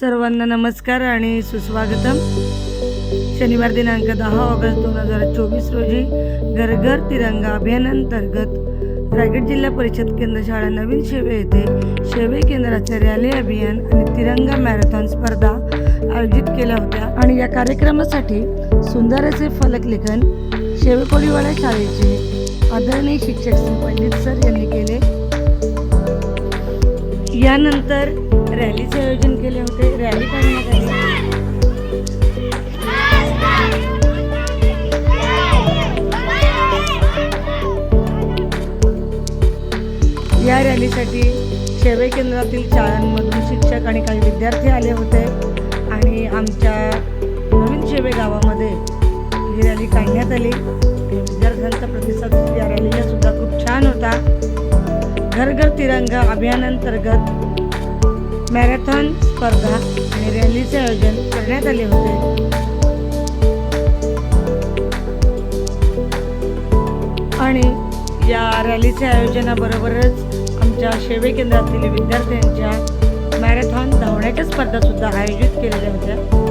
सर्वांना नमस्कार आणि सुस्वागतम. शनिवार दिनांक दहा ऑगस्ट दोन हजार चोवीस रोजी घरघर तिरंगा अभियानांतर्गत रायगड जिल्हा परिषद केंद्र शाळा नवीन शेवे येथे शेवे केंद्राचे रॅली अभियान आणि तिरंगा मॅरेथॉन स्पर्धा आयोजित केल्या होत्या. आणि या कार्यक्रमासाठी सुंदर असे फलक लेखन शेवे कोळीवाडा शाळेचे आदरणीय शिक्षक श्री पंडित सर यांनी केले. यानंतर रॅलीचे आयोजन केले होते. रॅली काढण्यात आली? या रॅलीसाठी शेवे केंद्रातील शाळांमधून शिक्षक आणि काही विद्यार्थी आले होते आणि आमच्या नवीन शेवे गावामध्ये ही रॅली काढण्यात आली. विद्यार्थ्यांचा प्रतिसाद या रॅलीला सुद्धा खूप छान होता. घर घर तिरंगा अभियानांतर्गत मॅरेथॉन स्पर्धा आणि रॅलीचे आयोजन करण्यात आले होते. आणि या रॅलीच्या आयोजनाबरोबरच आमच्या शेवे केंद्रातील विद्यार्थ्यांच्या मॅरेथॉन धावण्याच्या स्पर्धा सुद्धा आयोजित केलेल्या होत्या.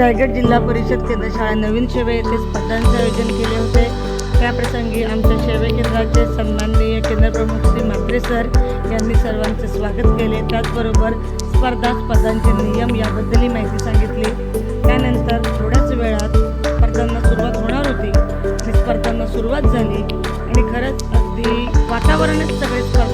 रायगड जिल्हा परिषद केंद्र शाळा नवीन शेवे येथे स्पर्धांचे आयोजन केले होते. त्याप्रसंगी आमच्या शेवे केंद्राचे सन्माननीय केंद्रप्रमुख श्री म्हात्रे सर यांनी सर्वांचे स्वागत केले. त्याचबरोबर स्पर्धा स्पर्धांचे नियम याबद्दलही माहिती सांगितली. त्यानंतर थोड्याच वेळात स्पर्धांना सुरुवात होणार होती आणि स्पर्धांना सुरुवात झाली. आणि खरंच अगदी वातावरणच सगळे स्पर्धा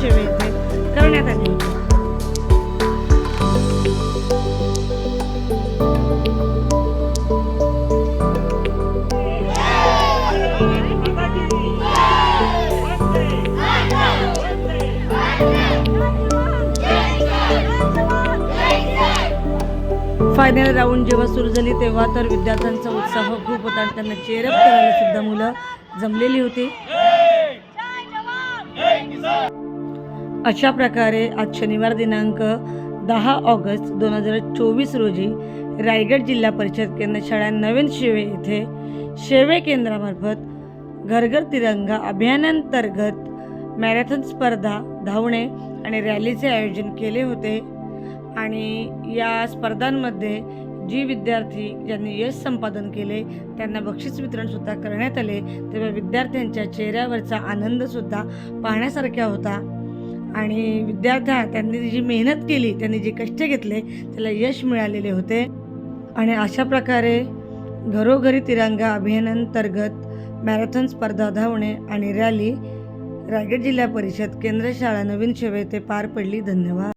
शाळा करण्यात आले. होते फायनल राऊंड जेव्हा सुरू झाली तेव्हा तर विद्यार्थ्यांचा उत्साह खूप होता आणि त्यांना चेअरअप करायला सुद्धा मुलं जमलेली होती. अशा प्रकारे आज शनिवार दिनांक दहा ऑगस्ट दोन हजार चोवीस रोजी रायगड जिल्हा परिषद केंद्र शाळा नवीन शेवे येथे शेवे केंद्रामार्फत घरघर तिरंगा अभियानांतर्गत मॅरेथॉन स्पर्धा धावणे आणि रॅलीचे आयोजन केले होते. आणि या स्पर्धांमध्ये जी विद्यार्थी ज्यांनी यश संपादन केले त्यांना बक्षीस वितरणसुद्धा करण्यात आले. तेव्हा विद्यार्थ्यांच्या चेहऱ्यावरचा आनंदसुद्धा पाहण्यासारखा होता. आणि विद्यार्थ्या त्यांनी जी मेहनत केली त्यांनी जे कष्ट घेतले त्याला यश मिळालेले होते. आणि अशा प्रकारे घरोघरी तिरंगा अभियानांतर्गत मॅरेथॉन स्पर्धा धावणे आणि रॅली रायगड जिल्हा परिषद केंद्र शाळा नवीन शेवे येथे पार पडली. धन्यवाद.